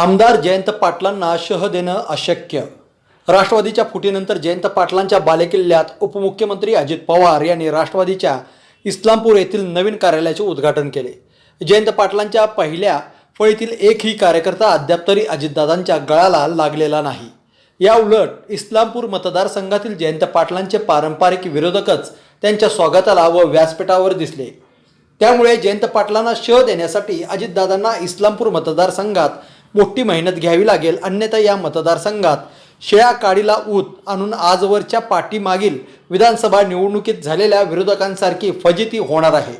आमदार जयंत पाटलांना शह देणं अशक्य. राष्ट्रवादीच्या फुटीनंतर जयंत पाटलांच्या बालेकिल्ल्यात उपमुख्यमंत्री अजित पवार यांनी राष्ट्रवादीच्या इस्लामपूर येथील नवीन कार्यालयाचे उद्घाटन केले. जयंत पाटलांच्या पहिल्या फळीतील एकही कार्यकर्ता अद्याप तरी अजितदादांच्या गळाला लागलेला नाही. या उलट इस्लामपूर मतदारसंघातील जयंत पाटलांचे पारंपरिक विरोधकच त्यांच्या स्वागताला व व्यासपीठावर दिसले. त्यामुळे जयंत पाटलांना शह देण्यासाठी अजितदादांना इस्लामपूर मतदारसंघात मोठी मेहनत घ्यावी लागेल अन्यथा या मतदारसंघात शेळ्या काडीला ऊत आणून आजवरच्या पाठीमागील विधानसभा निवडणुकीत झालेल्या विरोधकांसारखी फजिती होणार आहे.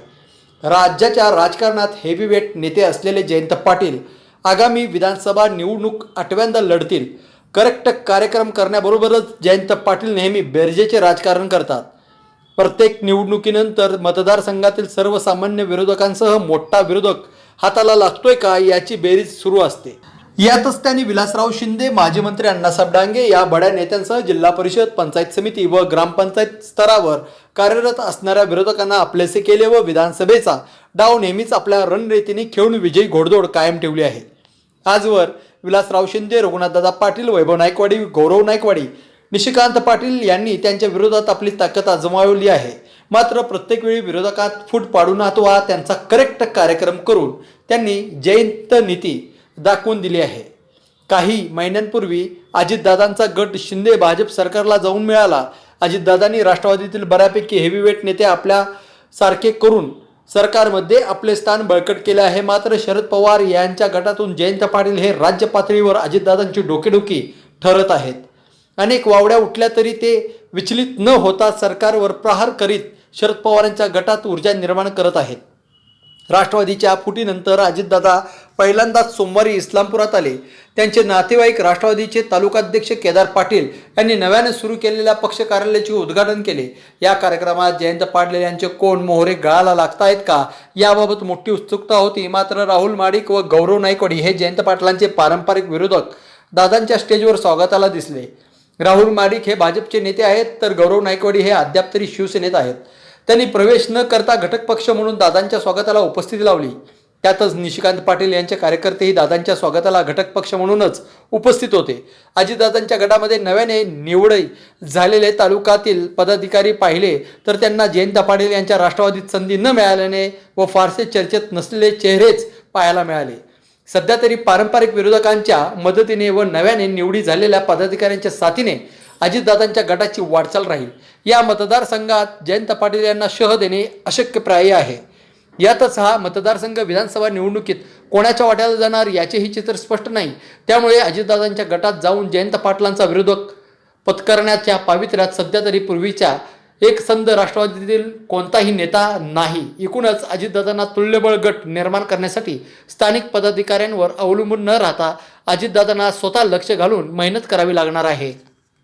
राज्याच्या राजकारणात हेवीवेट नेते असलेले जयंत पाटील आगामी विधानसभा निवडणूक आठव्यांदा लढतील. करेक्ट कार्यक्रम करण्याबरोबरच जयंत पाटील नेहमी बेरजेचे राजकारण करतात. प्रत्येक निवडणुकीनंतर मतदारसंघातील सर्वसामान्य विरोधकांसह मोठा विरोधक हाताला लागतोय का याची बेरीज सुरू असते. यातच त्यांनी विलासराव शिंदे माजी मंत्री अण्णासाहेब डांगे या बड्या नेत्यांसह जिल्हा परिषद पंचायत समिती व ग्रामपंचायत स्तरावर कार्यरत असणाऱ्या विरोधकांना आपलेसे केले व विधानसभेचा डाव नेहमीच आपल्या रणनीतीने खेळून विजयी घोडदौड कायम ठेवली आहे. आजवर विलासराव शिंदे रघुनाथदादा पाटील वैभव नायकवाडी गौरव नायकवाडी निशिकांत पाटील यांनी त्यांच्या विरोधात आपली ताकद आजमावली आहे. मात्र प्रत्येक वेळी विरोधकात फूट पाडून अथवा त्यांचा करेक्ट कार्यक्रम करून त्यांनी जयंत नीती दाखवून दिली आहे. काही महिन्यांपूर्वी अजितदादांचा गट शिंदे भाजप सरकारला जाऊन मिळाला. अजितदादांनी राष्ट्रवादीतील बऱ्यापैकी हेवीवेट नेते आपल्या सारखे करून सरकारमध्ये आपले स्थान बळकट केले आहे. मात्र शरद पवार यांच्या गटातून जयंत पाटील हे राज्य पातळीवर अजितदादांची डोकेडोकी ठरत आहेत. अनेक वावड्या उठल्या तरी ते विचलित न होता सरकारवर प्रहार करीत शरद पवारांच्या गटात ऊर्जा निर्माण करत आहेत. राष्ट्रवादीच्या फुटीनंतर अजितदादा पहिल्यांदाच सोमवारी इस्लामपुरात आले. त्यांचे नातेवाईक राष्ट्रवादीचे तालुकाध्यक्ष केदार पाटील यांनी नव्याने सुरू केलेल्या पक्ष कार्यालयाचे उद्घाटन केले. या कार्यक्रमात जयंत पाटील यांचे कोण मोहरे गळाला लागतायत का? याबाबत मोठी उत्सुकता होती. मात्र राहुल माडिक व गौरव नायकवाडी हे जयंत पाटलांचे पारंपरिक विरोधक दादांच्या स्टेजवर स्वागताला दिसले. राहुल माडिक हे भाजपचे नेते आहेत तर गौरव नायकवाडी हे अद्याप तरी शिवसेनेत आहेत. त्यांनी प्रवेश न करता घटक पक्ष म्हणून दादांच्या स्वागताला उपस्थिती लावली. त्यातच निशिकांत पाटील यांचे कार्यकर्तेही दादांच्या स्वागताला घटक पक्ष म्हणूनच उपस्थित होते. अजितदादांच्या गटामध्ये नव्याने निवड झालेले तालुक्यातील पदाधिकारी पाहिले तर त्यांना जयंत पाटील यांच्या राष्ट्रवादीत संधी न मिळाल्याने व फारसे चर्चेत नसलेले चेहरेच पाहायला मिळाले. सध्या तरी पारंपरिक विरोधकांच्या मदतीने व नव्याने निवडी झालेल्या पदाधिकाऱ्यांच्या साथीने अजितदादांच्या गटाची वाटचाल राहील. या मतदारसंघात जयंत पाटील यांना शह देणे अशक्यप्राय आहे. यातच हा मतदारसंघ विधानसभा निवडणुकीत कोणाच्या वाट्याला जाणार याचेही चित्र स्पष्ट नाही. त्यामुळे अजितदादांच्या गटात जाऊन जयंत पाटलांचा विरोधक पत्करण्याच्या पावित्र्यात सध्या तरी पूर्वीच्या एकसंध राष्ट्रवादीतील कोणताही नेता नाही. एकूणच अजितदादांना तुल्यबळ गट निर्माण करण्यासाठी स्थानिक पदाधिकाऱ्यांवर अवलंबून न राहता अजितदादांना स्वतः लक्ष घालून मेहनत करावी लागणार आहे.